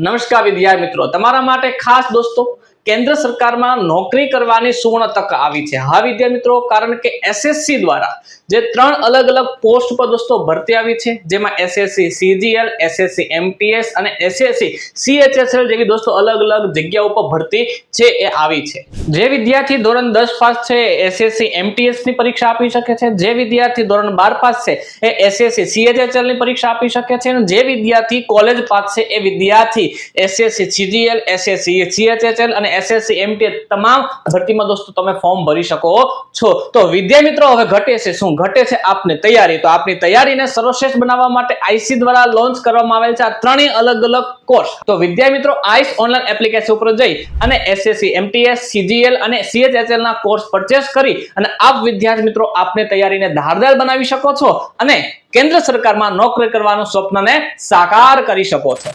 નમસ્કાર વિદ્યાર્થી મિત્રો. તમારા માટે ખાસ દોસ્તો કેન્દ્ર સરકારમાં નોકરી કરવાની સુવર્ણ તક આવી છે. હા વિદ્યા મિત્રો કારણ કે એસએસસી દ્વારા જે ત્રણ અલગ અલગ પોસ્ટ પર દોસ્તો ભરતી આવી છે, જેમાં એસએસસી સીજીએલ એસએસસી એમટીએસ અને એસએસસી સીએચએસએલ જેવી દોસ્તો અલગ અલગ જગ્યાઓ પર ભરતી છે એ આવી છે. જે વિદ્યાર્થી ધોરણ દસ પાસ છે એસએસસી એમટીએસની પરીક્ષા આપી શકે છે. જે વિદ્યાર્થી ધોરણ બાર પાસ છે, એ એસએસસી સીએચએસએલની પરીક્ષા આપી શકે છે. અને જે વિદ્યાર્થી કોલેજ પાસ છે, એ વિદ્યાર્થી એસએસસી સીજીએલ એસએસસી સીએચએસએલ અને એસએસસી એમટીએસ તમામ ભરતીમાં દોસ્તો તમે ફોર્મ ભરી શકો છો. તો વિદ્યા મિત્રો, હવે ઘટે છે શું? ઘટે છે આપની તૈયારી. તો આપની તૈયારીને સર્વશ્રેષ્ઠ બનાવવા માટે આઈસી દ્વારા લોન્ચ કરવામાં આવેલ છે આ ત્રણેય અલગ અલગ કોર્સ તો વિદ્યા મિત્રો આઈસ ઓનલાઈન એપ્લિકેશન ઉપર જઈ અને એસએસસી એમટીએસ સીજીએલ અને સીએચએચએલ ના કોર્સ પરચેસ કરી અને આપ વિદ્યાર્થી મિત્રો, આપની તૈયારીને ધારદાર બનાવી શકો છો અને કેન્દ્ર સરકારમાં નોકરી કરવાનું સ્વપ્નને સાકાર કરી શકો છો.